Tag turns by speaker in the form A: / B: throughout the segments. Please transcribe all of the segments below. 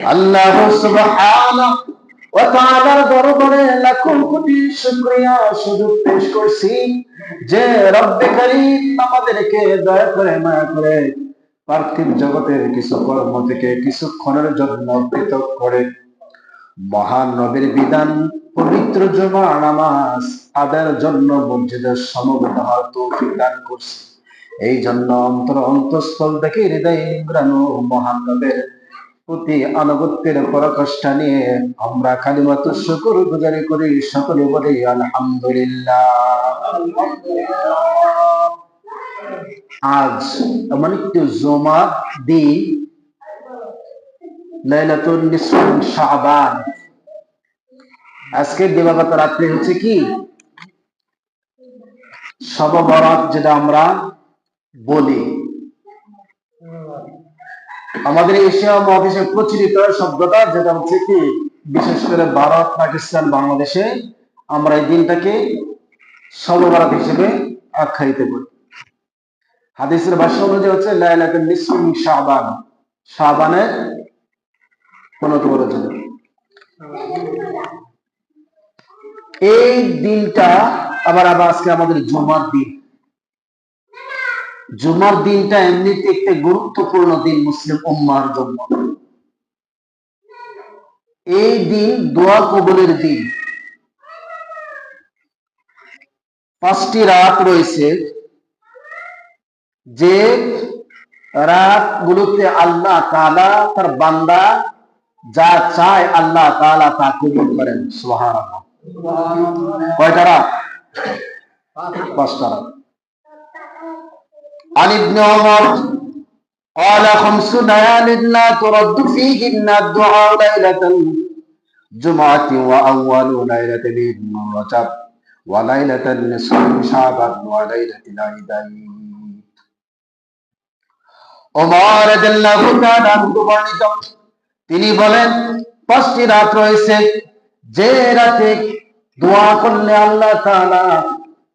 A: আল্লাহ সুবহানাহু ওয়া তাআলার দরবারে কোটি শুকরিয়া সুযোগ পেশ করছি যে রব্বে করিম আমাদেরকে দয়া করে মায়া করে পার্থিব জগতের কিছু কর্ম থেকে কিছুক্ষণের জন্য পৃথক করে। মহান নবীর বিধান, পবিত্র জমা নামাজ আদার জন্য মসজিদের সমবেত হওয়ার তৌফিক দান করছে। এই জন্য অন্তর অন্তঃস্থল থেকে হৃদয় নিংরানো মহান নবের প্রতি আনুগত্যের পরাকষ্ঠা নিয়ে আমরা কালিমাত শুকুর গুজারি করি সকলে বলি, আলহামদুলিল্লাহ। আজ এমন একটি জমা দিন লাইলাতুল নিসফুল শাবান। আজকের দিবাগত রাত্রি হচ্ছে কি? সব যেটা আমরা বলি। আমাদের এশিয়া মহাদেশে প্রচলিত শব্দটা যেটা হচ্ছে কি, বিশেষ করে ভারত, পাকিস্তান, বাংলাদেশে আমরা এই দিনটাকে সর্বভারত হিসেবে আখ্যায়িত করি। হাদিসের ভাষা অনুযায়ী হচ্ছে লাইলাতুল নিসফুল শাবান। শাবানের পনেরো রজনী এই দিনটা আবার আবার আজকে আমাদের জুমার দিন। জুমার দিনটা এমনিতে একটা গুরুত্বপূর্ণ দিন মুসলিম উম্মার জন্য। এই দিন দোয়া কবলের দিন। পাঁচটি রাত রয়েছে, যে রাত গুলোতে আল্লাহ তালা তার বান্দা যা চায় আল্লাহ তালা তা কবুল করেন। সোহার কয়টা রাত? পাঁচটা রাত। عن ابن عمر قال خمس ليال لا ترد فيهن الدعاء ليلة الجمعة وأول ليلة من رجب وليلة النصف من شعبان وليلة العيدين ওমর রাদিয়াল্লাহু তাআলা বর্ণিত তিনি বলেন পাঁচটি রাত রয়েছে যে রাতে দোয়া করলে আল্লাহ তাআলা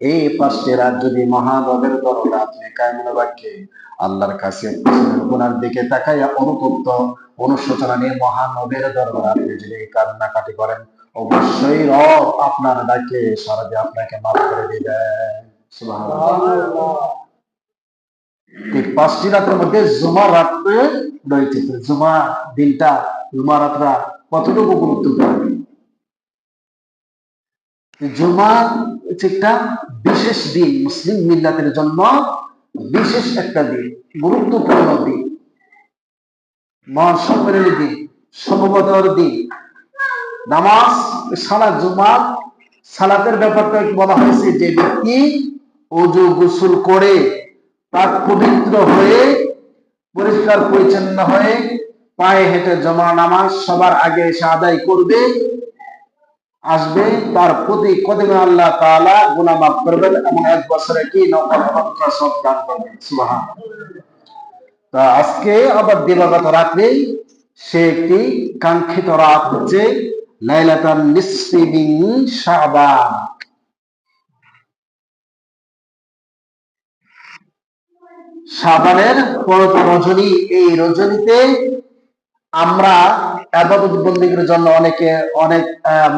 A: এই পাঁচটি রাত যদি মহানবের বাক্যে আল্লাহর কাছে গুনার দিকে তাকাইয়া অনুতপ্ত অনুশোচনা নিয়ে মহানবের দরবারে আপনি যদি কান্নাকাটি করেন, অবশ্যই রব আপনার ডাকে সারা দিয়ে আপনাকে মাফ করে দিবেন এই পাঁচটি রাতের মধ্যে জুমা রাত্রে রয়েছে। জুমা দিনটা জুমা কতটুকু গুরুত্বপূর্ণ? জুমা একটা বিশেষ দিন মুসলিম মিল্লাতের জন্য বিশেষ একটা দিন, গুরুত্বপূর্ণ দিন। মহাসম্মেলনের দিন, সমবতর দিন। নামাজ সালা জুমা সালাতের ব্যাপারটা বলা হয়েছে, যে ব্যক্তি অজু গোসল করে তার পবিত্র হয়ে, পরিষ্কার পরিচ্ছন্ন হয়ে পায়ে হেঁটে জমা নামাজ সবার আগে এসে আদায় করবে। আসবে, তার প্রতি কদিন আল্লাহ তাআলা গুনাহ মাফ করবেন এবং এক বছরে কি নকল সব দান করবেন সুবহান তা আজকে আবার দিবাগত রাত্রে, সে একটি কাঙ্ক্ষিত রাত হচ্ছে লাইলাতান নিসফি মিন শাবান। শাবানের পনেরো রজনী, এই রজনীতে আমরা আবাদত বন্দীগীর জন্য অনেকে, অনেক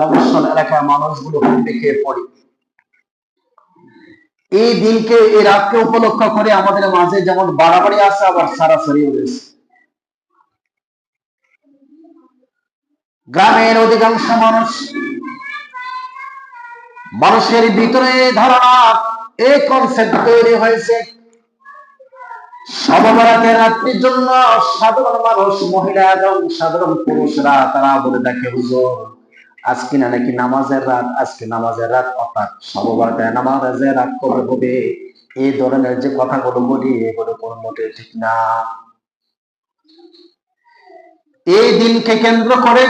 A: মফস্বল এলাকার মানুষগুলো দেখে পড়ি। এই দিনকে, এই রাতকে উপলক্ষ করে আমাদের মাঝে যেমন বাড়াবাড়ি আছে, আবার সারাসারি রয়েছে। গ্রামের অধিকাংশ মানুষ মানুষের ভিতরে ধারণা, এই কনসেপ্ট তৈরি হয়েছে। রাত্রির জন্য সাধারণ মানুষ, মহিলা এবং সাধারণ পুরুষরা তারা বলে দেখে, হুজুর, আজকে না নাকি নামাজের রাত, আজকে নামাজের রাত, অর্থাৎ নামাজের রাত হবে? এই ধরনের যে কথাগুলো বলি, এগুলো কোনো মোটে ঠিক না। এই দিনকে কেন্দ্র করে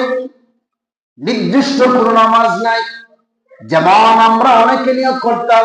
A: নির্দিষ্ট কোন নামাজ নাই। যেমন আমরা অনেকে নিয়োগ করতাম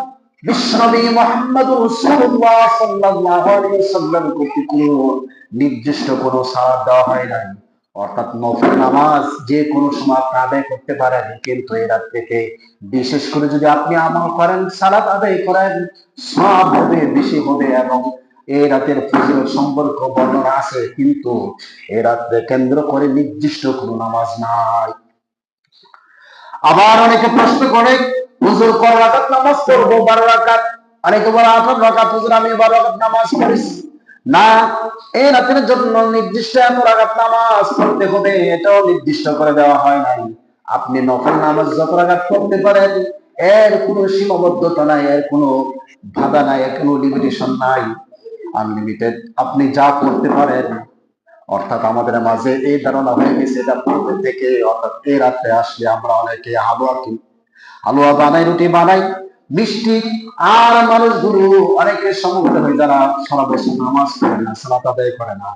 A: নির্দিষ্ট কোনো সালাত দেওয়া হয় নাই। অর্থাৎ নফল নামাজ যে কোনো সময় আপনি আদায় করতে পারেন, কিন্তু এই রাত থেকে বিশেষ করে যদি আপনি আমল করেন, সালাত আদায় করেন সব হবে, বেশি হবে এবং এই রাতের ফজিলত সম্পর্ক বর্ণনা আছে, কিন্তু এই রাত্রে কেন্দ্র করে নির্দিষ্ট কোনো নামাজ নাই। আবার অনেকে প্রশ্ন করে হুজুর কয় রাকাত নামাজ পড়ব, বারো রাকাত। অনেকে বলে, আঠারো রাকাত হুজুর, আমি বারো রাকাত নামাজ পড়েছি না, এই রাতের জন্য নির্দিষ্ট এত রাকাত নামাজ পড়তে হবে এটাও নির্দিষ্ট করে দেওয়া হয় নাই। আপনি নফল নামাজ যত রাকাত পড়তে পারেন, এর কোনো সীমাবদ্ধতা নাই, এর কোনো বাধা নাই, এর কোনো লিমিটেশন নাই। আনলিমিটেড আপনি যা করতে পারেন, অর্থাৎ আমাদের মাঝে এই ধারণা হয়ে গেছে এটা পূর্বে থেকে, অর্থাৎ এই রাত্রে আসলে আমরা অনেকে কিনি হালুয়া বানাই, রুটি বানাই, মিষ্টি, আর মানুষগুলো অনেকে সমবেত হয় যারা সারা বছর নামাজ পড়ে না, সালাত আদায় করে না,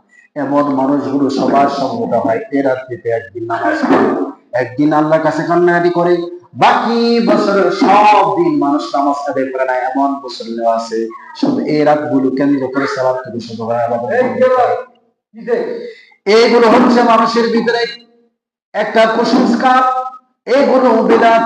A: এমন মানুষগুলো সবার সমবেত হয়। এ রাত্রিতে একদিন নামাজ পড়ে, একদিন আল্লাহর কাছে কান্নাকাটি করে, বাকি বছরের সব দিন মানুষ নামাজ আদায় করে না, এমন বছর আছে। শুধু এই রাতগুলো কেন্দ্র করে সালাত থেকে হয় আলাদা এইগুলো হচ্ছে মানুষের ভিতরে একটা কুসংস্কার, এইগুলো বিরাট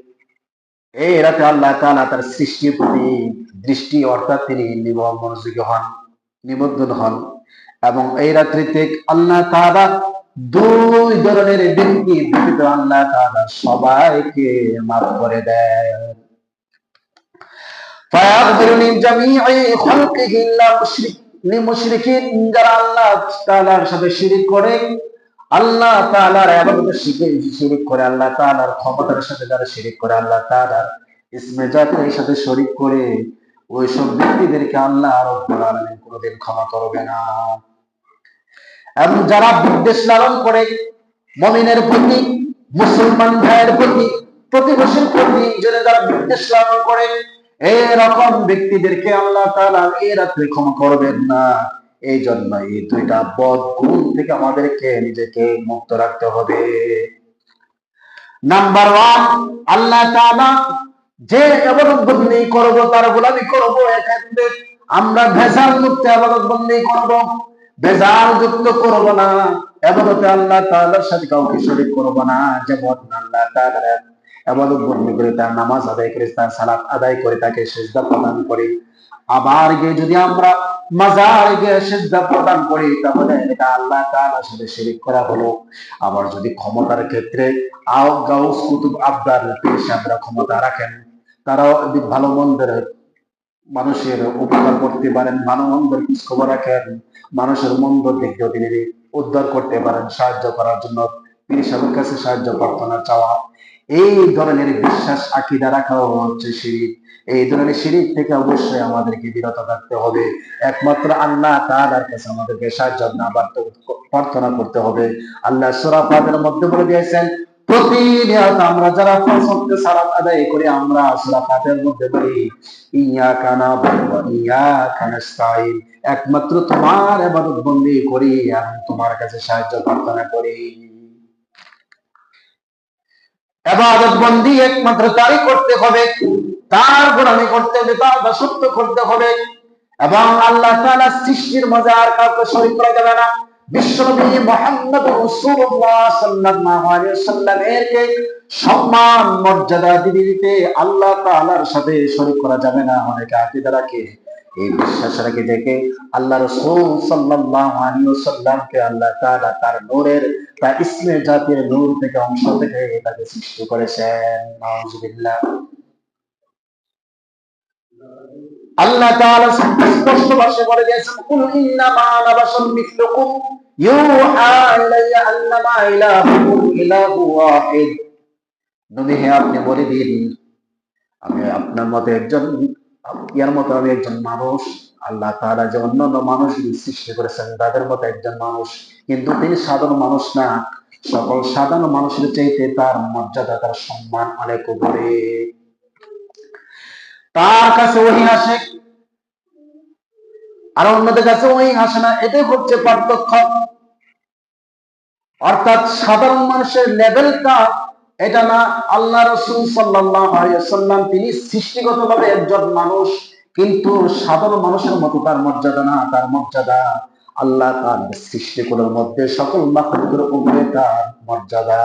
A: এই রাতে আল্লাহ তাআলা তার সৃষ্টির প্রতি দৃষ্টি অর্থাৎ তিনি নিবন্ধ মনোযোগী হন নিবন্ধন হন এবং এই রাত্রিতে আল্লাহ তাআলা দুই ধরনের ব্যক্তি ব্যতীত আল্লাহ তাআলা সবাইকে মাফ করে দেন فيغفر لجميع خلقه إلا مشرك لمشركين যারা আল্লাহ তাআলার সাথে শিরিক করে আল্লাহ তাআলার ইবাদতের শিরিক করে, আল্লাহ তাআলার ক্ষমতার সাথে যারা শিরিক করে, আল্লাহ তাআলার ইসমে জাতের সাথে শরিক করে ওই সব ব্যক্তিদেরকে আল্লাহ রব্বুল আলামিন কোনোদিন ক্ষমা করবে না। এবং যারা বিদ্বেষ লালন করে, মমিনের প্রতি, মুসলমান ভাইয়ের প্রতি, প্রতিবেশীর প্রতি যারা বিদ্বেষ লালন করে, এরকম ব্যক্তিদেরকে আল্লাহ তালা এই রাত্রে ক্ষমা করবেন না। এই জন্য এই দুইটা বদ গুণ থেকে আমাদেরকে নিজেকে মুক্ত রাখতে হবে। নাম্বার ওয়ান আল্লাহ যে বন্দি করব, তার গোলামি করব, এক্ষেত্রে আমরা ভেজাল মুক্ত ইবাদত বন্দি করব। ভেজাল যুক্ত করব না ইবাদতে আল্লাহ তাআলার সাথে কাউকে শরীক করব না, যেমন আল্লাহ তাআলা করে তার নামাজ আদায় করে, তার সালাত আদায় করে, তাকে সেজদা প্রদান করে। আবার গিয়ে যদি আমরা আবার যদি ক্ষমতার ক্ষেত্রে ক্ষমতা রাখেন, তারাও ভালো মন্দের মানুষের উপকার করতে পারেন, ভালো মন্দের খোঁজ খবর রাখেন, মানুষের মন্দ দিকটাও তিনি উদ্ধার করতে পারেন, সাহায্য করার জন্য পীর সাহেবের কাছে সাহায্য প্রার্থনা চাওয়া। এই ধরনের বিশ্বাস, আকিদা রাখা হচ্ছে শিরিক। এই ধরনের শিরিক থেকে অবশ্যই আমাদেরকে বিরত থাকতে হবে। একমাত্র আল্লাহ তার কাছে আমাদেরকে সাহায্য না প্রার্থনা করতে হবে। আল্লাহ সুরাফাদের মধ্যে বলে দিয়েছেন, প্রতিনিয়ত আমরা যারা ফসলকে সালাত আদায় করে, আমরা সূরা মধ্যে বলি ইয়া কানা বাবা ইয়া কানাস্তাইন একমাত্র তোমার এবাদত বন্দি করি এবং তোমার কাছে সাহায্য প্রার্থনা করি। এবাদত বন্দি একমাত্র তারই করতে হবে। তার গোলামি করতে হবে তার দাসত্ব করতে হবে। এবং আল্লাহ তাআলা সৃষ্টির মধ্যে আর কাউকে শরীক করা যাবে না। বিশ্বনবী মোহাম্মদ সাল্লাল্লাহু আলাইহি সম্মান, মর্যাদা দিতে আল্লাহ তাআলার সাথে শরীক করা যাবে না। অনেকে আকীদা রাখে, এই বিশ্বাস রাখে দেখে আল্লাহ রাসূল সাল্লাল্লাহু আলাইহি ওয়াসাল্লামকে আল্লাহ তাআলা তার নূরের, তার ইসমে জাতির নূর থেকে, অংশ থেকে তাকে সৃষ্টি করেছেন। নাউজুবিল্লাহ। আল্লাহ তাআলা স্পষ্ট ভাষায় বলে দিয়েছেন, কুল ইন্নামা আনা ইউহা ইলাইয়া আন্নামা ইলাহুকুম ইলাহু ওয়াহিদ। নবী হে, আপনি বলে দিন, আমি আপনার মতো একজন, ইয়ার মতো আমি একজন মানুষ। আল্লাহ তাআলা যে অন্যান্য মানুষ সৃষ্টি করেছেন, তাদের মতো একজন মানুষ। কিন্তু তিনি সাধারণ মানুষ না। সকল সাধারণ মানুষের চাইতে তার মর্যাদা, তার সম্মান অনেক উপরে। তার কাছে ওহি আসে। আর অন্যদের কাছে ওই আসে না, এটাই হচ্ছে পার্থক্য। অর্থাৎ সাধারণ মানুষের লেভেলটা এটা না, আল্লাহ রসুল সাল্লাম তিনি সৃষ্টিগতভাবে একজন মানুষ, কিন্তু সাধারণ মানুষের মতো তার মর্যাদা না, তার মর্যাদা আল্লাহ তার সৃষ্টিগুলোর মধ্যে সকল মাখলুকের উপরে তার মর্যাদা।